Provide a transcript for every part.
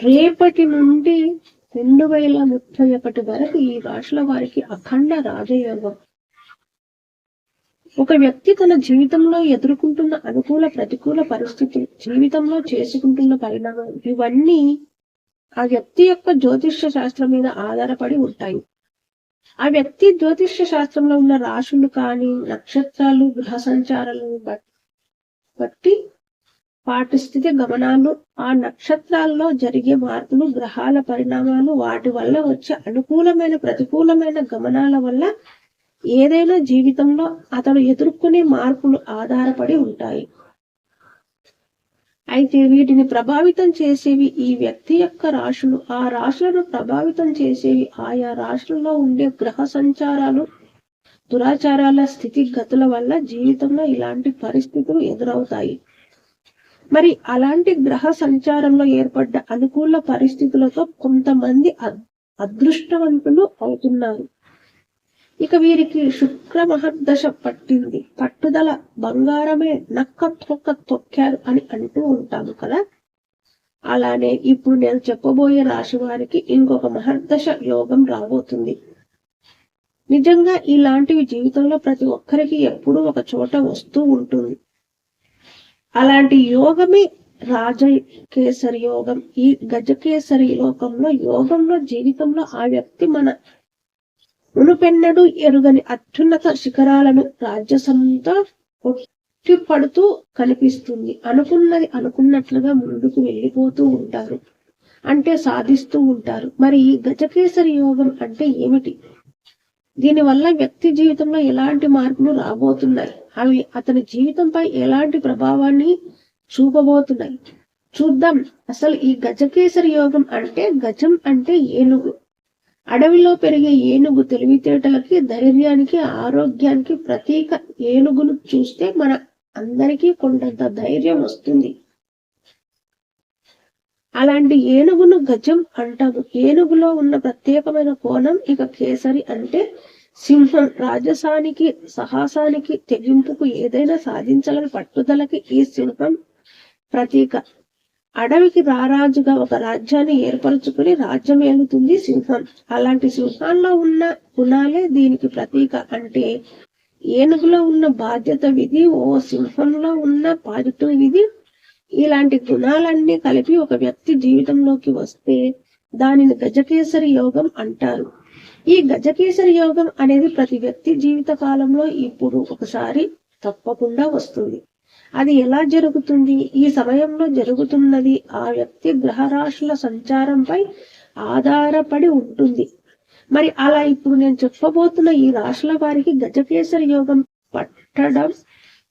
రేపటి నుండి రెండు వేల ముప్పై ఒకటి వరకు ఈ రాశుల వారికి అఖండ రాజయోగం. ఒక వ్యక్తి తన జీవితంలో ఎదుర్కొంటున్న అనుకూల ప్రతికూల పరిస్థితులు జీవితంలో చేసుకుంటున్న పరిణామం ఇవన్నీ ఆ వ్యక్తి యొక్క జ్యోతిష్య శాస్త్రం మీద ఆధారపడి ఉంటాయి. ఆ వ్యక్తి జ్యోతిష్య శాస్త్రంలో ఉన్న రాశులు కానీ నక్షత్రాలు గ్రహ సంచారాలు బట్టి పాఠస్థితి గమనాలు ఆ నక్షత్రాల్లో జరిగే మార్పులు గ్రహాల పరిణామాలు వాటి వల్ల వచ్చే అనుకూలమైన ప్రతికూలమైన గమనాల వల్ల ఏదైనా జీవితంలో అతడు ఎదుర్కొనే మార్పులు ఆధారపడి ఉంటాయి. అయితే వీటిని ప్రభావితం చేసేవి ఈ వ్యక్తి యొక్క రాశులు. ఆ రాశులను ప్రభావితం చేసేవి ఆయా రాశులలో ఉండే గ్రహ సంచారాలు దురాచారాల స్థితిగతుల వల్ల జీవితంలో ఇలాంటి పరిస్థితులు ఎదురవుతాయి. మరి అలాంటి గ్రహ సంచారంలో ఏర్పడ్డ అనుకూల పరిస్థితులతో కొంతమంది అదృష్టవంతులు అవుతున్నారు. ఇక వీరికి శుక్ర మహర్దశ పట్టింది. పట్టుదల బంగారమే నక్క తొక్క తొక్కారు అని అంటూ ఉంటాము కదా. అలానే ఇప్పుడు నేను చెప్పబోయే రాశి వారికి ఇంకొక మహర్దశ యోగం రాబోతుంది. నిజంగా ఇలాంటివి జీవితంలో ప్రతి ఒక్కరికి ఎప్పుడూ ఒక చోట వస్తూ ఉంటుంది. అలాంటి యోగమే రాజకేసరి యోగం. ఈ గజకేసరి యోగంలో యోగంలో జీవితంలో ఆ వ్యక్తి మన మునుపెన్నడు ఎరుగని అత్యున్నత శిఖరాలను రాజ్యసంతో కొట్టి పడుతూ కనిపిస్తుంది. అనుకున్నది అనుకున్నట్లుగా ముందుకు వెళ్ళిపోతూ ఉంటారు. అంటే సాధిస్తూ ఉంటారు. మరి ఈ గజకేసరి యోగం అంటే ఏమిటి? దీనివల్ల వ్యక్తి జీవితంలో ఎలాంటి మార్పులు రాబోతున్నాయి? అవి అతని జీవితంపై ఎలాంటి ప్రభావాన్ని చూపబోతున్నాయి? చూద్దాం. అసలు ఈ గజకేసరి యోగం అంటే గజం అంటే ఏనుగు. అడవిలో పెరిగే ఏనుగు తెలివితేటలకి ధైర్యానికి ఆరోగ్యానికి ప్రతీక ఏనుగును చూస్తే మన అందరికీ కొండంత ధైర్యం వస్తుంది. అలాంటి ఏనుగును గజం అంటాము. ఏనుగులో ఉన్న ప్రత్యేకమైన కోణం ఇక కేసరి అంటే సింహం రాజసానికి సాహసానికి తెగింపుకు ఏదైనా సాధించాలని పట్టుదలకి ఈ సింహం ప్రతీక. అడవికి రారాజుగా ఒక రాజ్యాన్ని ఏర్పరచుకుని రాజ్యం ఏలుతుంది సింహం. అలాంటి సింహాల్లో ఉన్న గుణాలే దీనికి ప్రతీక. అంటే ఏనుగులో ఉన్న బాధ్యత విధి ఓ సింహంలో ఉన్న పాజిటివ్ విధి. ఇలాంటి గుణాలన్నీ కలిపి ఒక వ్యక్తి జీవితంలోకి వస్తే దానిని గజకేసరి యోగం అంటారు. ఈ గజకేసరి యోగం అనేది ప్రతి వ్యక్తి జీవిత కాలంలో ఇప్పుడు ఒకసారి తప్పకుండా వస్తుంది. అది ఎలా జరుగుతుంది? ఈ సమయంలో జరుగుతున్నది ఆ వ్యక్తి గ్రహరాశుల సంచారంపై ఆధారపడి ఉంటుంది. మరి అలా ఇప్పుడు నేను చెప్పబోతున్న ఈ రాశుల వారికి గజకేసరి యోగం పట్టడం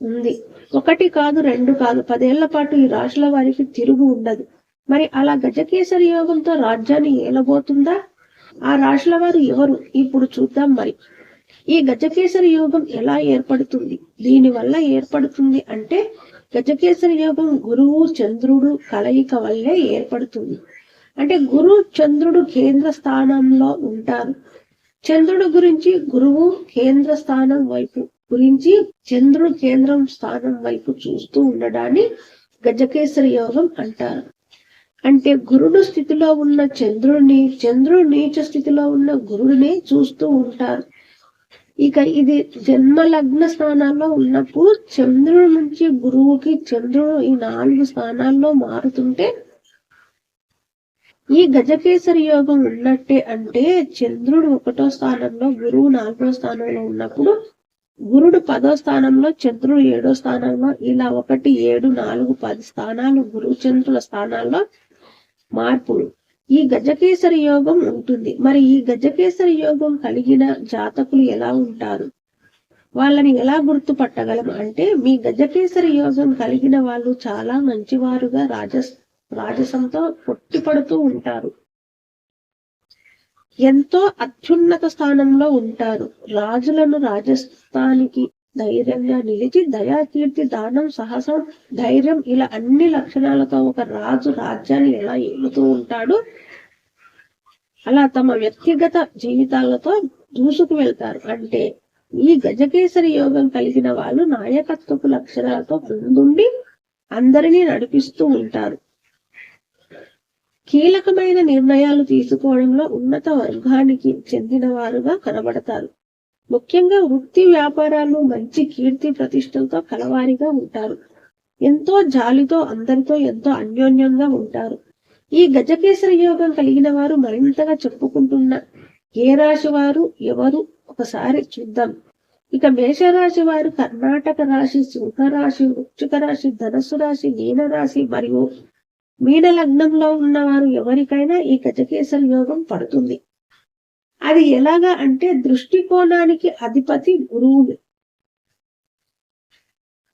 ఉంది. ఒకటి కాదు రెండు కాదు పదేళ్ళ పాటు ఈ రాశుల వారికి తిరుగు ఉండదు. మరి అలా గజకేసరి యోగంతో రాజ్యాన్ని ఏలబోతుందా? ఆ రాశుల వారు ఎవరు? ఇప్పుడు చూద్దాం మరి. ఈ గజకేసరి యోగం ఎలా ఏర్పడుతుంది? దీని వల్ల ఏర్పడుతుంది అంటే గజకేసరి యోగం గురువు చంద్రుడు కలయిక వల్లే ఏర్పడుతుంది. అంటే గురు చంద్రుడు కేంద్ర స్థానంలో ఉంటారు. చంద్రుడు గురించి గురువు కేంద్ర స్థానం వైపు గురించి చంద్రుడు కేంద్రం స్థానం వైపు చూస్తూ ఉండడాన్ని గజకేసరి యోగం అంటారు. అంటే గురుడు స్థితిలో ఉన్న చంద్రుడిని చంద్రుడు నీచ స్థితిలో ఉన్న గురుడిని చూస్తూ ఉంటారు. ఇక ఇది జన్మ లగ్న స్థానాల్లో ఉన్నప్పుడు చంద్రుడు నుంచి గురువుకి చంద్రుడు ఈ నాలుగు స్థానాల్లో మారుతుంటే ఈ గజకేసరి యోగం ఉన్నట్టే అంటే చంద్రుడు ఒకటో స్థానంలో గురువు నాలుగో స్థానంలో ఉన్నప్పుడు గురుడు పదో స్థానంలో చంద్రుడు ఏడో స్థానంలో ఇలా ఒకటి ఏడు నాలుగు పది స్థానాలు గురువు చంద్రుల స్థానాల్లో మార్పులు. ఈ గజకేసరి యోగం ఉంటుంది. మరి ఈ గజకేసరి యోగం కలిగిన జాతకులు ఎలా ఉంటారు? వాళ్ళని ఎలా గుర్తుపట్టగలం అంటే మీ గజకేసరి యోగం కలిగిన వాళ్ళు చాలా మంచివారుగా రాజస్ రాజసంతో పొట్టిపడుతూ ఉంటారు. ఎంతో అత్యున్నత స్థానంలో ఉంటారు. రాజులను రాజస్థానికి ధైర్యంగా నిలిచి దయా కీర్తి దానం సాహసం ధైర్యం ఇలా అన్ని లక్షణాలతో ఒక రాజు రాజ్యాన్ని ఎలా ఏలుతూ ఉంటాడు? అలా తమ వ్యక్తిగత జీవితాలతో దూసుకు వెళ్తారు. అంటే ఈ గజకేసరి యోగం కలిగిన వాళ్ళు నాయకత్వపు లక్షణాలతో ముందుండి అందరినీ నడిపిస్తూ ఉంటారు. కీలకమైన నిర్ణయాలు తీసుకోవడంలో ఉన్నత వర్గానికి చెందిన వారుగా కనబడతారు. ముఖ్యంగా వృత్తి వ్యాపారాలు మంచి కీర్తి ప్రతిష్టలతో కలవారిగా ఉంటారు. ఎంతో జాలితో అందరితో ఎంతో అన్యోన్యంగా ఉంటారు. ఈ గజకేసరి యోగం కలిగిన వారు మరింతగా చెప్పుకుంటున్న ఏ రాశి వారు ఎవరు ఒకసారి చూద్దాం. ఇక మేషరాశి వారు కర్ణాటక రాశి సింహరాశి వృక్షిక రాశి ధనస్సు రాశి మీనరాశి మరియు మీన లగ్నంలో ఉన్నవారు ఎవరికైనా ఈ గజకేసరి యోగం పడుతుంది. అది ఎలాగా అంటే దృష్టికోణానికి అధిపతి గురువుడు.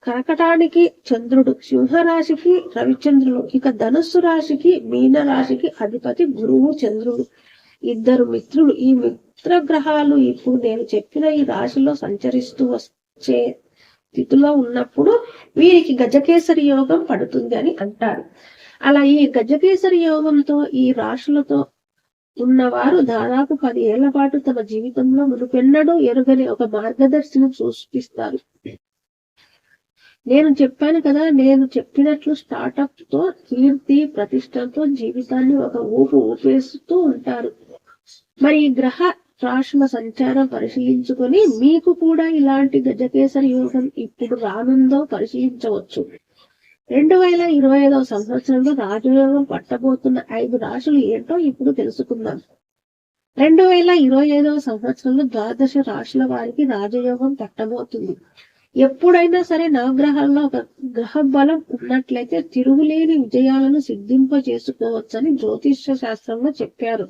కరకటానికి చంద్రుడు సింహరాశికి రవిచంద్రుడు ఇక ధనుస్సు రాశికి మీన రాశికి అధిపతి గురువు చంద్రుడు. ఇద్దరు మిత్రులు ఈ మిత్ర గ్రహాలు ఇప్పుడు నేను చెప్పిన ఈ రాశిలో సంచరిస్తూ వచ్చే స్థితిలో ఉన్నప్పుడు వీరికి గజకేసరి యోగం పడుతుంది అని అంటారు. అలా ఈ గజకేసరి యోగంతో ఈ రాశులతో ఉన్నవారు దాదాపు పది ఏళ్ళ పాటు తమ జీవితంలో మునుపెన్నడూ ఎరుగని ఒక మార్గదర్శనం సూచిస్తారు నేను చెప్పాను కదా నేను చెప్పినట్లు స్టార్టప్తో కీర్తి ప్రతిష్టతో జీవితాన్ని ఒక ఊపు ఊపేస్తూ ఉంటారు. మరి గ్రహ రాశుల సంచారం పరిశీలించుకొని మీకు కూడా ఇలాంటి గజకేసరి యోగం ఇప్పుడు రానుందో పరిశీలించవచ్చు. రెండు వేల ఇరవై ఐదవ సంవత్సరంలో రాజయోగం పట్టబోతున్న ఐదు రాశులు ఏంటో ఇప్పుడు తెలుసుకుందాం. రెండు వేల ఇరవై ఐదవ సంవత్సరంలో ద్వాదశ రాశుల వారికి రాజయోగం పట్టబోతుంది. ఎప్పుడైనా సరే నవగ్రహాల్లో ఒక గ్రహ బలం ఉన్నట్లయితే తిరుగులేని విజయాలను సిద్ధింప చేసుకోవచ్చని జ్యోతిష్య శాస్త్రంలో చెప్పారు.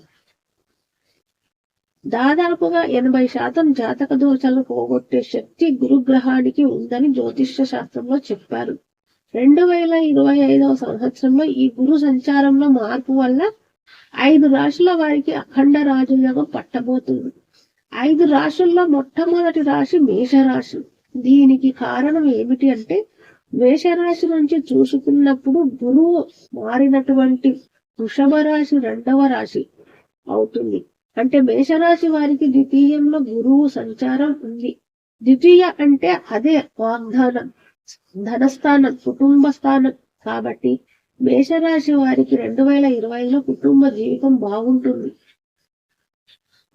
దాదాపుగా ఎనభై శాతం జాతక దోషాలను పోగొట్టే శక్తి గురుగ్రహానికి ఉందని జ్యోతిష్య శాస్త్రంలో చెప్పారు. రెండు వేల ఇరవై ఐదవ సంవత్సరంలో ఈ గురు సంచారంలో మార్పు వల్ల ఐదు రాశుల వారికి అఖండ రాజయోగం పట్టబోతుంది. ఐదు రాశుల్లో మొట్టమొదటి రాశి మేషరాశి. దీనికి కారణం ఏమిటి అంటే మేషరాశి నుంచి చూసుకున్నప్పుడు గురువు మారినటువంటి వృషభ రాశి రెండవ రాశి అవుతుంది. అంటే మేషరాశి వారికి ద్వితీయంలో గురువు సంచారం ఉంది. ద్వితీయ అంటే అదే వాగ్దానం. ధనస్థానం కుటుంబ స్థానం. కాబట్టి మేషరాశి వారికి రెండు వేల ఇరవైలో కుటుంబ జీవితం బాగుంటుంది.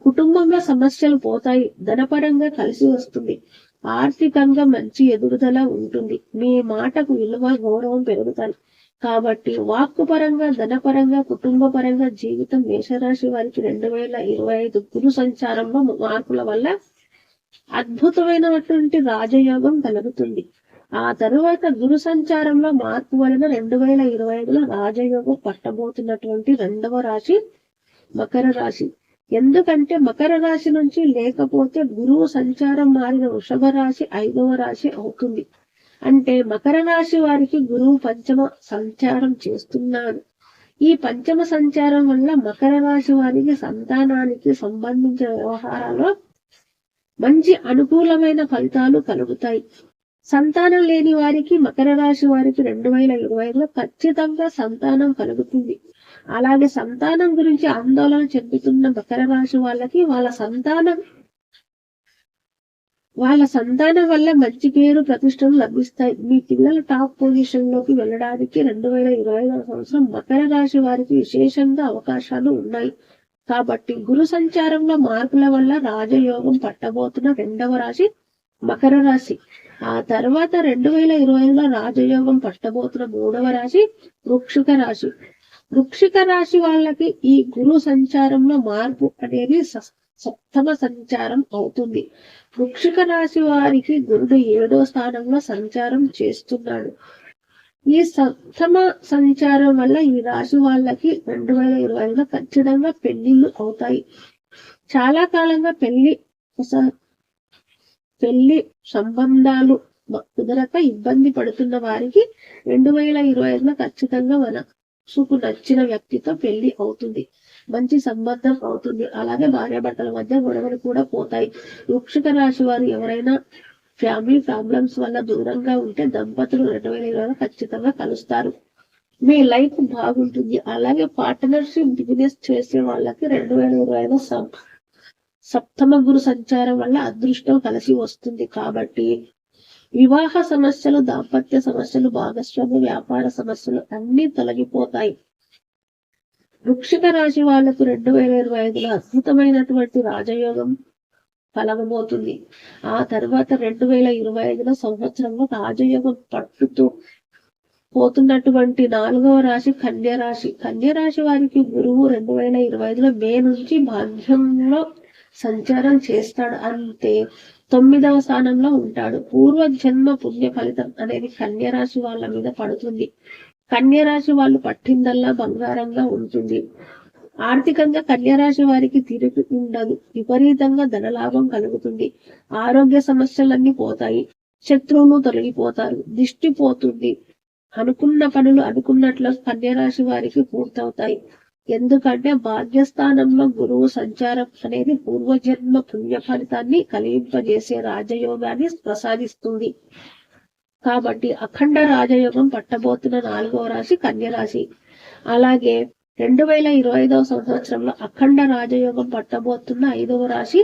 కుటుంబంలో సమస్యలు పోతాయి. ధనపరంగా కలిసి వస్తుంది. ఆర్థికంగా మంచి ఎదుగుదల ఉంటుంది. మీ మాటకు విలువ గౌరవం పెరుగుతాయి. కాబట్టి వాక్కు పరంగా ధనపరంగా కుటుంబ పరంగా జీవితం మేషరాశి వారికి రెండు వేల ఇరవై ఐదు గురు సంచారంలో మార్పుల వల్ల అద్భుతమైనటువంటి రాజయోగం కలుగుతుంది. ఆ తరువాత గురు సంచారంలో మార్పు వలన రెండు వేల ఇరవై ఐదులో రాజయోగం పట్టబోతున్నటువంటి రెండవ రాశి మకర రాశి. ఎందుకంటే మకర రాశి నుంచి లేకపోతే గురువు సంచారం మారిన వృషభ రాశి ఐదవ రాశి అవుతుంది. అంటే మకర రాశి వారికి గురువు పంచమ సంచారం చేస్తున్నాడు. ఈ పంచమ సంచారం వల్ల మకర రాశి వారికి సంతానానికి సంబంధించిన వ్యవహారాల్లో మంచి అనుకూలమైన ఫలితాలు కలుగుతాయి. సంతానం లేని వారికి మకర రాశి వారికి రెండు వేల ఇరవై ఐదులో ఖచ్చితంగా సంతానం కలుగుతుంది. అలాగే సంతానం గురించి ఆందోళన చెందుతున్న మకర రాశి వాళ్ళకి వాళ్ళ సంతానం వాళ్ళ సంతానం వల్ల మంచి పేరు ప్రతిష్టలు లభిస్తాయి. మీ పిల్లల టాప్ పొజిషన్లోకి వెళ్ళడానికి రెండు వేల ఇరవై ఐదవ సంవత్సరం మకర రాశి వారికి విశేషంగా అవకాశాలు ఉన్నాయి. కాబట్టి గురు సంచారంలో మార్పుల వల్ల రాజయోగం పట్టబోతున్న రెండవ రాశి మకర రాశి. ఆ తర్వాత రెండు వేల ఇరవైలో రాజయోగం పట్టబోతున్న మూడవ రాశి వృక్షిక రాశి. వృక్షిక రాశి వాళ్ళకి ఈ గురు సంచారంలో మార్పు అనేది సప్తమ సంచారం అవుతుంది. వృక్షిక రాశి వారికి గురుడు ఏడో స్థానంలో సంచారం చేస్తున్నాడు. ఈ సప్తమ సంచారం వల్ల ఈ రాశి వాళ్ళకి రెండు వేల ఇరవై ఖచ్చితంగా పెళ్ళిళ్ళు అవుతాయి. చాలా కాలంగా పెళ్ళి పెళ్ళి సంబంధాలు కుదరక ఇబ్బంది పడుతున్న వారికి రెండు వేల ఇరవై ఐదులో ఖచ్చితంగా మనసుకు నచ్చిన వ్యక్తితో పెళ్ళి అవుతుంది. మంచి సంబంధం అవుతుంది. అలాగే భార్యాభర్తల మధ్య గొడవలు కూడా పోతాయి. వృక్షిక రాశి వారు ఎవరైనా ఫ్యామిలీ ప్రాబ్లమ్స్ వల్ల దూరంగా ఉంటే దంపతులు రెండు వేల ఇరవై ఖచ్చితంగా కలుస్తారు. మీ లైఫ్ బాగుంటుంది. అలాగే పార్ట్నర్షిప్ బిజినెస్ చేసే వాళ్ళకి రెండు వేల ఇరవై ఐదు సప్తమ గురు సంచారం వల్ల అదృష్టం కలిసి వస్తుంది కాబట్టి వివాహ సమస్యలు దాంపత్య సమస్యలు భాగస్వామ్య వ్యాపార సమస్యలు అన్ని తొలగిపోతాయి. వృక్షిక రాశి వాళ్ళకు రెండు వేల ఇరవై ఐదులో అద్భుతమైనటువంటి రాజయోగం కలగబోతుంది ఆ తర్వాత రెండు వేల ఇరవై ఐదులో సంవత్సరంలో రాజయోగం పట్టుతూ పోతున్నటువంటి నాలుగవ రాశి కన్య రాశి. వారికి గురువు రెండు వేల ఇరవై ఐదులో మే నుంచి భాగ్యంలో సంచారం చేస్తాడు అంతే. తొమ్మిదవ స్థానంలో ఉంటాడు. పూర్వ జన్మ పుణ్య ఫలితం అనేది కన్యరాశి వాళ్ళ మీద పడుతుంది. కన్యరాశి వాళ్ళు పట్టిందల్లా బంగారంగా ఉంటుంది. ఆర్థికంగా కన్యరాశి వారికి తిరిగి ఉండదు. విపరీతంగా ధనలాభం కలుగుతుంది. ఆరోగ్య సమస్యలన్నీ పోతాయి. శత్రువులు తొలగిపోతారు. దిష్టి పోతుంది. అనుకున్న పనులు అనుకున్నట్లు కన్యరాశి వారికి పూర్తవుతాయి. ఎందుకంటే భాగ్యస్థానంలో గురువు సంచారం అనేది పూర్వజన్మ పుణ్య ఫలితాన్ని కలిగింపజేసే రాజయోగాన్ని ప్రసాదిస్తుంది. కాబట్టి అఖండ రాజయోగం పట్టబోతున్న నాలుగవ రాశి కన్యరాశి. అలాగే రెండు వేల ఇరవై ఐదవ సంవత్సరంలో అఖండ రాజయోగం పట్టబోతున్న ఐదవ రాశి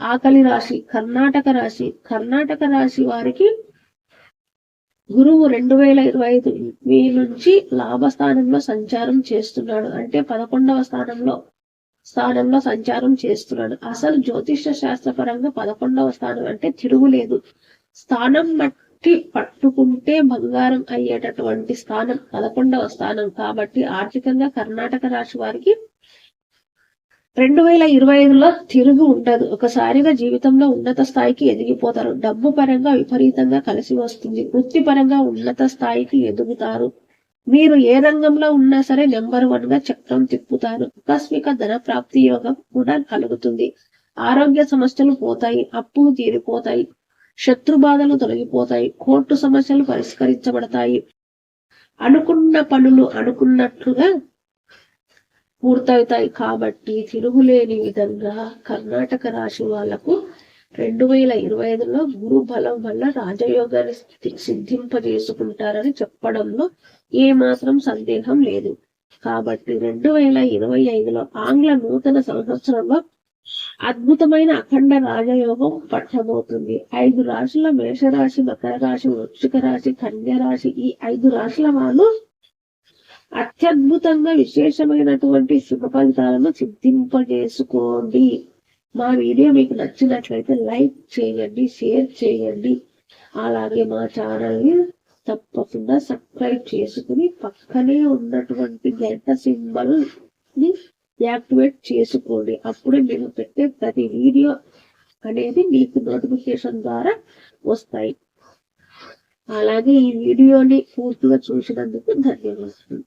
ఆకలి రాశి కర్ణాటక రాశి. కర్ణాటక రాశి వారికి గురువు రెండు వేల ఇరవై ఐదు మీ నుంచి లాభస్థానంలో సంచారం చేస్తున్నాడు. అంటే పదకొండవ స్థానంలో స్థానంలో సంచారం చేస్తున్నాడు. అసలు జ్యోతిష శాస్త్రపరంగా పదకొండవ స్థానం అంటే తిరుగులేదు. స్థానం మట్టి పట్టుకుంటే బంగారం అయ్యేటటువంటి స్థానం పదకొండవ స్థానం. కాబట్టి ఆర్థికంగా కర్ణాటక రాశి వారికి రెండు వేల ఇరవై ఐదులో తిరుగు ఉండదు. ఒకసారిగా జీవితంలో ఉన్నత స్థాయికి ఎదిగిపోతారు. డబ్బు పరంగా విపరీతంగా కలిసి వస్తుంది. వృత్తిపరంగా ఉన్నత స్థాయికి ఎదుగుతారు. మీరు ఏ రంగంలో ఉన్నా సరే నెంబర్ వన్గా చక్రం తిప్పుతారు. ఆకస్మిక ధన ప్రాప్తి యోగం కూడా కలుగుతుంది. ఆరోగ్య సమస్యలు పోతాయి. అప్పులు తీరిపోతాయి. శత్రు బాధలు తొలగిపోతాయి. కోర్టు సమస్యలు పరిష్కరించబడతాయి. అనుకున్న పనులు అనుకున్నట్లుగా పూర్తవుతాయి కాబట్టి తిరుగులేని విధంగా కర్ణాటక రాశి వాళ్ళకు రెండు వేల ఇరవై ఐదులో గురు బలం వల్ల రాజయోగాన్ని సిద్ధింపజేసుకుంటారని చెప్పడంలో ఏ మాత్రం సందేహం లేదు. కాబట్టి రెండు వేల ఇరవై ఐదులో ఆంగ్ల నూతన సంవత్సరంలో అద్భుతమైన అఖండ రాజయోగం పట్టబోతుంది ఐదు రాశుల మేషరాశి మకర రాశి వృక్షిక రాశి కన్య రాశి ఈ ఐదు రాశుల వాళ్ళు అత్యద్భుతంగా విశేషమైనటువంటి శుభ ఫలితాలను సిద్ధింపజేసుకోండి. మా వీడియో మీకు నచ్చినట్లయితే లైక్ చేయండి షేర్ చేయండి. అలాగే మా ఛానల్ని తప్పకుండా సబ్స్క్రైబ్ చేసుకుని పక్కనే ఉన్నటువంటి గంట సింబల్ని యాక్టివేట్ చేసుకోండి. అప్పుడే మేము పెట్టే ప్రతి వీడియో అనేది మీకు నోటిఫికేషన్ ద్వారా వస్తాయి. అలాగే ఈ వీడియోని పూర్తిగా చూసినందుకు ధన్యవాదాలు.